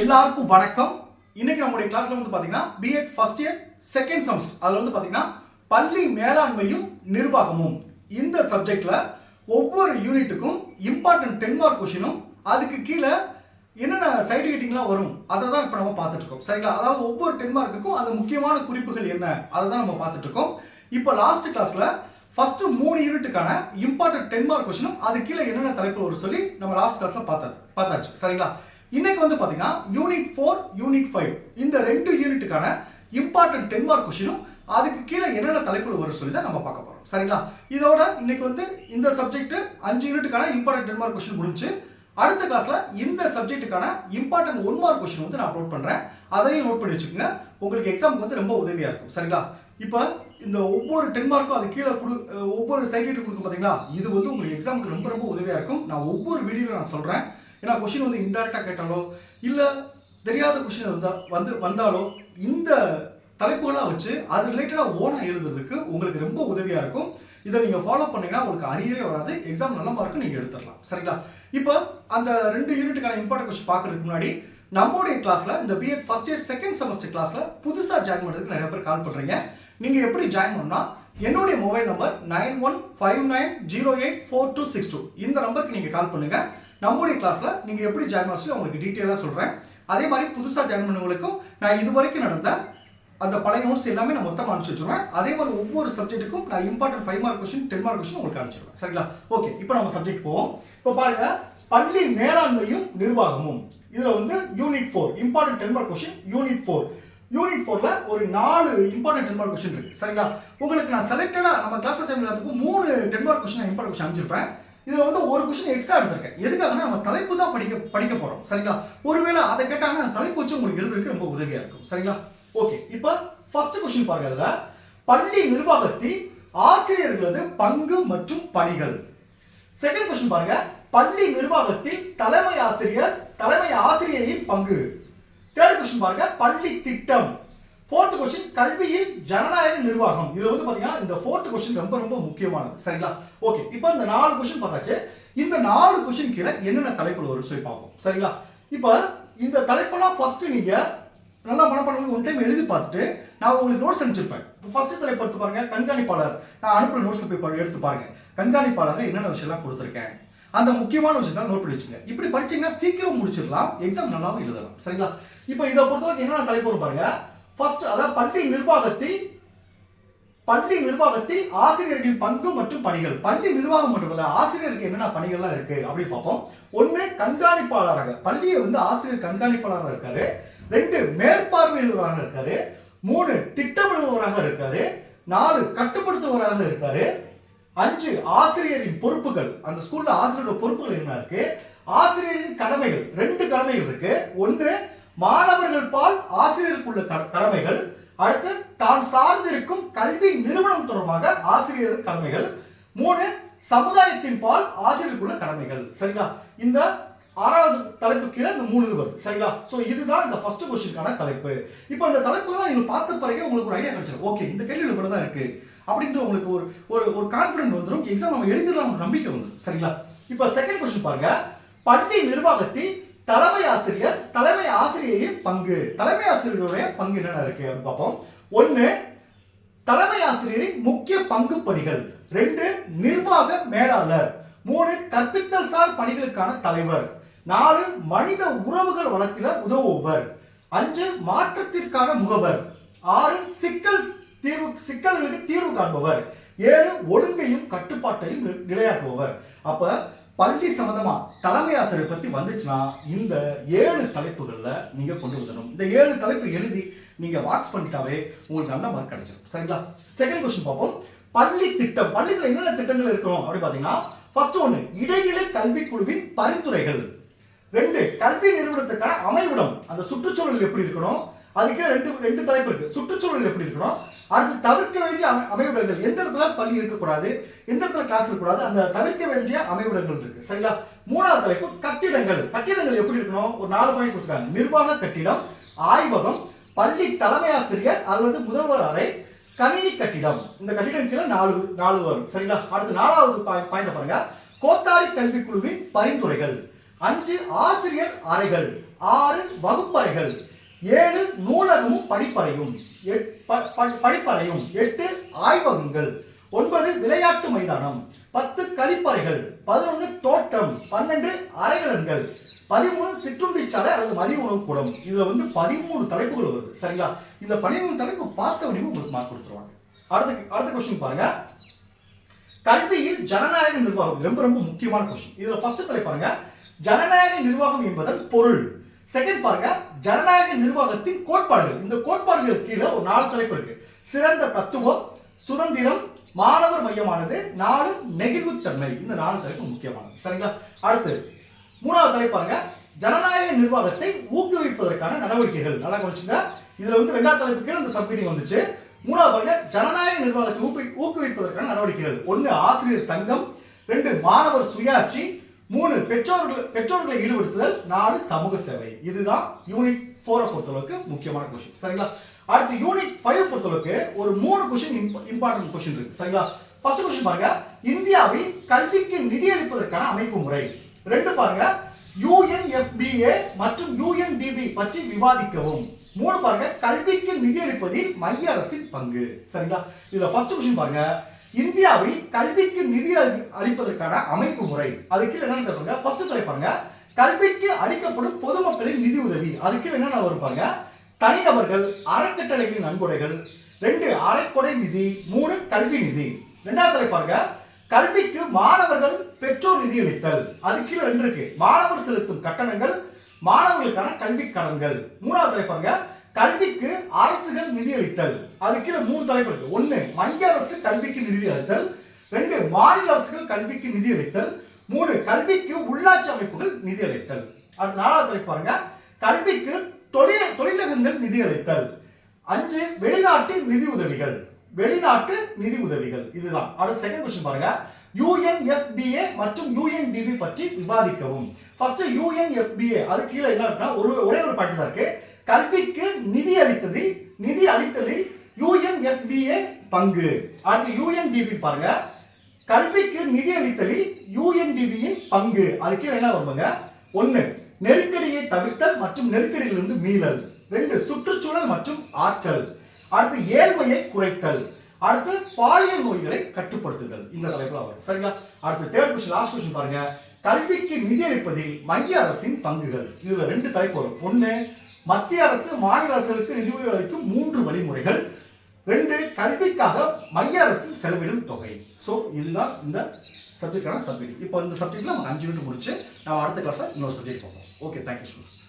எல்லாருக்கும் வணக்கம். இன்னைக்கு நம்முடைய கிளாஸ்ல வந்து பாத்தீங்கன்னா B Ed first year second semester அதுல வந்து பாத்தீங்கன்னா பள்ளி மேலாண்மையும் நிர்வாகமும். இந்த சப்ஜெக்ட்ல ஒவ்வொரு யூனிட்டுக்கும் இம்பார்ட்டன்ட் டென் மார்க் கொஷினும் அதுக்கு கீழே என்னென்ன சைடு ஹெட்டிங்லாம் வரும் அதை தான் இப்போ நம்ம பார்த்துட்டு இருக்கோம். சரிங்களா? அதாவது ஒவ்வொரு டென் மார்க்குக்கும் அந்த முக்கியமான குறிப்புகள் என்ன அதை தான் நம்ம பார்த்துட்டு இருக்கோம். இப்போ லாஸ்ட் கிளாஸ்ல ஃபர்ஸ்ட் மூணு யூனிட்டுக்கான இம்பார்ட்டன்ட் டென் மார்க் கொஸ்டினும் அது கீழே என்னென்ன தலைப்பு வரும் சொல்லி நம்ம லாஸ்ட் கிளாஸ்ல பார்த்தது பார்த்தாச்சு. சரிங்களா? இன்னைக்கு வந்து பாத்தீங்கன்னா யூனிட் ஃபோர் யூனிட் ஃபைவ் இந்த ரெண்டு யூனிட்டுக்கான இம்பார்ட்டன்ட் டென் மார்க் கொஸ்டினும் அதுக்கு கீழே என்னென்ன தலைப்புகள் வரும் சொல்லி தான் நம்ம பார்க்க போறோம். சரிங்களா? இதோட இன்னைக்கு வந்து இந்த சப்ஜெக்ட் அஞ்சு யூனிட்டுக்கான இம்பார்ட்டன்ட் டென் மார்க் கொஸ்டின் முடிஞ்சு அடுத்த கிளாஸ்ல இந்த சப்ஜெக்ட்டுக்கான இம்பார்ட்டன்ட் ஒன் மார்க் கொஸ்டின் வந்து நான் அப்லோட் பண்றேன். அதையும் நோட் பண்ணி வச்சுக்கோங்க. உங்களுக்கு எக்ஸாமுக்கு வந்து ரொம்ப உதவியா இருக்கும். சரிங்களா? இப்போ இந்த ஒவ்வொரு டென் மார்க்கும் அது கீழே கொடு ஒவ்வொரு சைட் கொடுக்கும் பார்த்தீங்களா இது வந்து உங்களுக்கு எக்ஸாமுக்கு ரொம்ப ரொம்ப உதவியாக இருக்கும். நான் ஒவ்வொரு வீடியோவில் நான் சொல்கிறேன் ஏன்னா கொஷின் வந்து இன்டெரக்டாக கேட்டாலோ இல்லை தெரியாத கொஷின் வந்தால் வந்து வந்தாலோ இந்த தலைப்புகளாக வச்சு அது ரிலேட்டடாக ஓனாக எழுதுறதுக்கு உங்களுக்கு ரொம்ப உதவியாக இருக்கும். இதை நீங்கள் ஃபாலோ பண்ணீங்கன்னா உங்களுக்கு அரியரே வராது எக்ஸாம் நல்ல மார்க்கு நீங்கள் எடுத்துடலாம். சரிங்களா? இப்போ அந்த ரெண்டு யூனிட்டுக்கான இம்பார்ட்டன்ட் கொஸ்டின் பார்க்குறதுக்கு முன்னாடி நம்மளுடைய கிளாஸில் இந்த BEd first year second semester கிளாஸில் புதுசாக ஜாயின் பண்ணுறதுக்கு நிறைய பேர் கால் பண்ணுறீங்க நீங்கள் எப்படி ஜாயின் பண்ணால் என்னுடைய mobile number nine one five nine zero eight four two six two இந்த நம்பருக்கு நீங்கள் கால் பண்ணுங்கள் நம்முடைய கிளாஸில் நீங்கள் எப்படி ஜாயின் ஆச்சு உங்களுக்கு டீட்டெயிலாக சொல்கிறேன் அதே மாதிரி புதுசாக ஜாயின் பண்ணவங்களுக்கும் நான் இது வரைக்கும் நடந்த அந்த பழைய நோட்ஸ் எல்லாமே நான் மொத்தமாக அனுப்பிச்சி வச்சுருவேன். அதே மாதிரி ஒவ்வொரு சப்ஜெக்ட்டுக்கும் நான் important five mark question ten mark question உங்களுக்கு அனுப்பிச்சிருவேன். சரிங்களா? ஓகே இப்போ நம்ம சப்ஜெக்ட் போவோம். இப்போ பாருங்க பள்ளி மேலாண்மையும் நிர்வாகமும். இதில் வந்து unit four important ten mark question unit four unit ஃபோரில் ஒரு நாலு இம்பார்ட்டன்ட் டென் மார்க் கொஸ்டின் இருக்கு. சரிங்களா? உங்களுக்கு நான் செலக்டடாக நம்ம கிளாஸ் டைம் எல்லாத்துக்கும் மூணு ten mark question important question அனுப்பிச்சிருப்பேன். இதில் வந்து ஒரு கொஸ்டின் எக்ஸ்ட்ரா எடுத்திருக்கேன். எதுக்காகனா நம்ம தலைப்பு தான் படிக்க படிக்க போகிறோம் சரிங்களா? ஒருவேளை அதை கேட்டாங்கன்னா தலைப்பு வச்சு உங்களுக்கு எழுதுறதுக்கு ரொம்ப உதவியாக இருக்கும். சரிங்களா? ஓகே இப்போ ஃபர்ஸ்ட் கொஸ்டின் பாருங்க அதில் பள்ளி நிர்வாகத்தில் ஆசிரியர்களது பங்கு மற்றும் பணிகள். செகண்ட் கொஸ்டின் பாருங்க. பள்ளி நிர்வாகத்தில் தலைமை ஆசிரியர் தலைமை ஆசிரியரின் பங்கு. தேர்ட் கொஸ்டின் பாருங்க. பள்ளி திட்டம். ஃபோர்த் கொஸ்டின் கல்வியில் ஜனநாயக நிர்வாகம். இது வந்து பாத்தீங்கன்னா இந்த ஃபோர்த் கொஸ்டின் ரொம்ப ரொம்ப முக்கியமானது. சரிங்களா? ஓகே இப்போ இந்த நாலு கொஸ்டின் பார்த்தாச்சு. இந்த நாலு கொஸ்டின் கீழே என்னென்ன தலைப்புகள் வரும் சொல்லி பார்ப்போம். சரிங்களா? இப்போ இந்த தலைப்பெல்லாம் ஃபர்ஸ்ட் நீங்க நல்லா மனப்பாடம் ஒன் டைம் எழுதி பார்த்துட்டு நான் உங்களுக்கு நோட்ஸ் அனுப்பிச்சிருப்பேன். இப்போ ஃபர்ஸ்ட் தலைப்பு எடுத்து பாருங்க. கண்காணிப்பாளர். நான் அனுப்புற நோட்ஸ் போய் எடுத்து பாருங்க. கண்காணிப்பாளர் என்னென்ன விஷயம்லாம் கொடுத்துருக்கேன்? அந்த முக்கியமான விஷயத்தை நோட் பண்ணி வச்சுங்க. இப்படி படிச்சீங்கன்னா சீக்கிரம் முடிச்சிடலாம். எக்ஸாம் நல்லாவும் எழுதலாம். சரிங்களா? இப்போ இதை பொறுத்தவரைக்கும் என்னென்ன தலைப்பு பாருங்க. ஃபர்ஸ்ட் அதாவது பள்ளி நிர்வாகத்தில் பள்ளி நிர்வாகத்தில் ஆசிரியர்களின் பங்கு மற்றும் பணிகள். பள்ளி நிர்வாகம் பண்றதுல ஆசிரியருக்கு என்னென்ன பணிகள்லாம் இருக்கு? அப்படின்னு பார்ப்போம். ஒன்று கண்காணிப்பாளராக. பள்ளியை வந்து ஆசிரியர் கண்காணிப்பாளராக இருக்காரு. ரெண்டு மேற்பார்வையிடுவராக இருக்காரு. மூணு திட்டமிடுபவராக இருக்காரு. நாலு கட்டுப்படுத்துபவராக இருக்காரு. அஞ்சு ஆசிரியரின் பொறுப்புகள். அந்த ஸ்கூல்ல ஆசிரியரோட பொறுப்புகள் என்ன இருக்கு? ஆசிரியரின் கடமைகள். ரெண்டு கடமைகள் இருக்கு. ஒன்று மாணவர்கள் பால் ஆசிரியருக்குள்ள க- கடமைகள். அடுத்து தான் சார்ந்திருக்கும் கல்வி நிறுவனம் தொடர்பாக ஆசிரியர் கடமைகள். மூணு சமுதாயத்தின் பால் ஆசிரியருக்குள்ள கடமைகள். சரிங்களா? இந்த ஆறாவது தலைப்பு கீழே இந்த மூணு இது வரும். சரிங்களா? ஸோ இதுதான் இந்த ஃபர்ஸ்ட் கொஸ்டினுக்கான தலைப்பு. இப்போ இந்த தலைப்புலாம் நீங்கள் பார்த்த பிறகு உங்களுக்கு ஒரு ஐடியா கிடைச்சிடும் ஓகே இந்த கேள்வி இவ்வளவு தான் இருக்குது அப்படின்ற உங்களுக்கு ஒரு ஒரு ஒரு கான்ஃபிடென்ட் வந்துடும் எக்ஸாம் நம்ம எழுதிடலாம் நம்பிக்கை வந்துடும் சரிங்களா? இப்போ செகண்ட் கொஸ்டின் பாருங்க. பள்ளி நிர்வாகத்தில் தலைமை ஆசிரியர் தலைமை ஆசிரியரின் பங்கு. தலைமை ஆசிரியருடைய பங்கு என்னென்ன இருக்கு அப்படின்னு பார்ப்போம். ஒன்று தலைமை ஆசிரியரின் முக்கிய பங்கு பணிகள். ரெண்டு நிர்வாக மேலாளர். மூணு கற்பித்தல் சார் பணிகளுக்கான தலைவர். நாலு மனித உறவுகள் வளர்த்தில உதவுபவர். அஞ்சு மாற்றத்திற்கான முகவர். ஆறு சிக்கல் தீர்வு சிக்கல்களுக்கு தீர்வு காண்பவர். ஏழு ஒழுங்கையும் கட்டுப்பாட்டையும் நி- நிலையாட்டுபவர். அப்ப பள்ளி சம்பந்தமா தலைமை ஆசிரியர் பத்தி வந்துச்சுன்னா இந்த ஏழு தலைப்புகள்ல நீங்க கொண்டு வந்துடணும். இந்த ஏழு தலைப்பு எழுதி நீங்க வாட்ச் பண்ணிட்டாவே உங்களுக்கு நல்ல மார்க் கிடைச்சிடும் சரிங்களா? செகண்ட் கொஸ்டின் பார்ப்போம். பள்ளி திட்டம். பள்ளியில் என்னென்ன திட்டங்கள் இருக்கும்? அப்படின்னு பாத்தீங்கன்னா ஃபர்ஸ்ட் ஒன்று இடைநிலை கல்விக்குழுவின் பரிந்துரைகள். ரெண்டு கல்வி நிறுவனத்துக்கான அமைவிடம். அந்த சுற்றுச்சூழல் எப்படி இருக்கணும்? அதுக்கே ரெண்டு ரெண்டு தலைப்பு இருக்கு. சுற்றுச்சூழல் எப்படி இருக்கணும்? அடுத்து தவிர்க்க வேண்டிய அமை அமைவிடங்கள். எந்த இடத்துல பள்ளி இருக்கக்கூடாது? எந்த இடத்துல கிளாஸ் இருக்கக்கூடாது? அந்த தவிர்க்க வேண்டிய அமைவிடங்கள் இருக்கு. சரிங்களா? மூணாவது தலைப்பு கட்டிடங்கள். கட்டிடங்கள் எப்படி இருக்கணும்? ஒரு நாலு பாயிண்ட் கொடுத்துருக்காங்க. நிர்வாக கட்டிடம் ஆய்வகம் பள்ளி தலைமை ஆசிரியர் அல்லது முதல்வர் அறை கணினி கட்டிடம். இந்த கட்டிடம் கீழே நாலு நாலு வரும். சரிங்களா? அடுத்து நாலாவது பாயிண்ட் பாருங்க. கோத்தாரி கல்விக்குழுவின் பரிந்துரைகள். அஞ்சு ஆசிரியர் அறைகள் ஆறு வகுப்பறைகள் ஏழு நூலகமும் படிப்பறையும் எட்- ப- ப- படிப்பறையும் எட்டு ஆய்வகங்கள் ஒன்பது விளையாட்டு மைதானம் பத்து கழிப்பறைகள் பதினொன்று தோட்டம் பன்னெண்டு அறைகளன்கள் பதிமூணு சிற்றுண்டி சாலை அல்லது மதிய உணவு கூடம் இதுல வந்து பதிமூணு தலைப்புகள் வருது. சரிங்களா? இந்த பதிமூணு தலைப்பு பார்த்த உங்களுக்கு மார்க் கொடுத்துருவாங்க. அடுத்த அடுத்த கொஸ்டின் பாருங்க. கல்வியில் ஜனநாயக நிர்வாகம் ரொம்ப ரொம்ப முக்கியமான கொஸ்டின் இதுல ஃபர்ஸ்ட் தலை பாருங்க. ஜனநாயக நிர்வாகம் என்பதன் பொருள். செகண்ட் பாருங்க ஜனநாயக நிர்வாகத்தின் கோட்பாடுகள். இந்த கோட்பாடுகள் கீழே ஒரு நாலு தலைப்பு இருக்கு. சிறந்த தத்துவம் சுதந்திரம் மாணவர் மையமானது நாலு நெகிழ்வுத்தன்மை இந்த நாலு தலைப்பு முக்கியமானது. சரிங்களா? அடுத்து மூணாவது தலைப்பாருங்க ஜனநாயக நிர்வாகத்தை ஊக்குவிப்பதற்கான நடவடிக்கைகள். நல்லா கவனிச்சுங்க. இதுல வந்து ரெண்டாவது தலைப்பு கீழே இந்த சப்மீட்டிங் வந்துச்சு. மூணாவது பாருங்க ஜனநாயக நிர்வாகத்தை ஊக்குவி ஊக்குவிப்பதற்கான நடவடிக்கைகள். ஒன்னு ஆசிரியர் சங்கம் ரெண்டு மாணவர் சுயாட்சி மூணு பெற்றோர்கள் பெற்றோர்களை ஈடுபடுத்துதல் நாலு சமூக சேவை. இதுதான் யூனிட் ஃபோரை பொறுத்தளவுக்கு முக்கியமான கொஸ்டின் சரிங்களா? அடுத்து யூனிட் ஃபைவ் பொறுத்தளவுக்கு ஒரு மூணு கொஸ்டின் இம்பார்ட்டன்ட் கொஸ்டின் இருக்கு. சரிங்களா? ஃபர்ஸ்ட் கொஸ்டின் பாருங்க. இந்தியாவில் கல்விக்கு நிதியளிப்பதற்கான அமைப்பு முறை. ரெண்டு பாருங்க. யூஎன்எஃபிஏ மற்றும் யூஎன்டிபி பற்றி விவாதிக்கவும். மூணு பாருங்க கல்விக்கு நிதியளிப்பதில் மைய அரசின் பங்கு. சரிங்களா? இதுல ஃபர்ஸ்ட் கொஸ்டின் பாருங்க. இந்தியாவில் கல்விக்கு நிதி அளி- அளிப்பதற்கான அமைப்பு முறை. அதுக்கு என்னன்னு பாருங்க ஃபர்ஸ்ட் தலை பாருங்க. கல்விக்கு அளிக்கப்படும் பொதுமக்களின் நிதி உதவி. அதுக்கு என்னென்ன வரும் பாருங்க? தனிநபர்கள் அறக்கட்டளைகளின் நன்கொடைகள். ரெண்டு அரைக்கொடை நிதி. மூணு கல்வி நிதி. ரெண்டாவது தலை பாருங்க. கல்விக்கு மாணவர்கள் பெற்றோர் நிதியளித்தல். அது கீழே ரெண்டு இருக்கு. மாணவர் செலுத்தும் கட்டணங்கள் மாணவர்களுக்கான கல்வி கடன்கள். மூணாவது தலை பாருங்க. கல்விக்கு அரசுகள் நிதியளித்தல் அது கீழே மூணு தலைப்பு இருக்கு. ஒன்னு மத்திய அரசு கல்விக்கு நிதியளித்தல் ரெண்டு மாநில அரசுகள் கல்விக்கு நிதியளித்தல் மூணு கல்விக்கு உள்ளாட்சி அமைப்புகள் நிதியளித்தல் அடுத்து நாலாவது தலைப்பு பாருங்க. கல்விக்கு தொழில் தொழிலகங்கள் நிதியளித்தல் அஞ்சு வெளிநாட்டு நிதி உதவிகள். வெளிநாட்டு நிதி உதவிகள். இதுதான். அடுத்த செகண்ட் கொஸ்டின் பாருங்க. யூஎன்எஃப்பிஏ மற்றும் யூஎன்டிபி பற்றி விவாதிக்கவும். ஃபர்ஸ்ட் யூஎன்எஃப்பிஏ அது கீழே என்ன இருக்குன்னா ஒரு ஒரே ஒரு பாயிண்ட் தான் இருக்கு. கல்விக்கு நிதி அளித்ததில் நிதி அளித்தலில் யூஎன்எஃப்பிஏ பங்கு. அடுத்து யூஎன்டிபி பாருங்க. கல்விக்கு நிதி அளித்தலில் யூஎன்டிபியின் பங்கு. அது கீழே என்ன வருவாங்க ஒன்னு நெருக்கடியை தவிர்த்தல் மற்றும் நெருக்கடியிலிருந்து மீளல். ரெண்டு சுற்றுச்சூழல் மற்றும் ஆற்றல். அடுத்து ஏழ்மையை குறைத்தல். அடுத்து பாலியல் நோய்களை கட்டுப்படுத்துதல். இந்த தலைப்புல வரும் சரிங்களா? அடுத்து தேர்ட் கொஸ்டின் லாஸ்ட் கொஸ்டின் பாருங்க. கல்விக்கு நிதியளிப்பதில் மைய அரசின் பங்குகள். இதுல ரெண்டு தலைப்பு வரும். ஒன்னு மத்திய அரசு மாநில அரசுகளுக்கு நிதி உதவி அளிக்கும் மூன்று வழிமுறைகள். ரெண்டு கல்விக்காக மைய அரசு செலவிடும் தொகை. ஸோ இதுதான் இந்த சப்ஜெக்டான சப்ஜெக்ட் இப்போ இந்த சப்ஜெக்ட்ல நம்ம அஞ்சு மினிட் முடிச்சு நம்ம அடுத்த கிளாஸ்ல இன்னொரு சப்ஜெக்ட் பார்ப்போம் ஓகே தேங்க்யூ ஸ்டூடெண்ட்ஸ்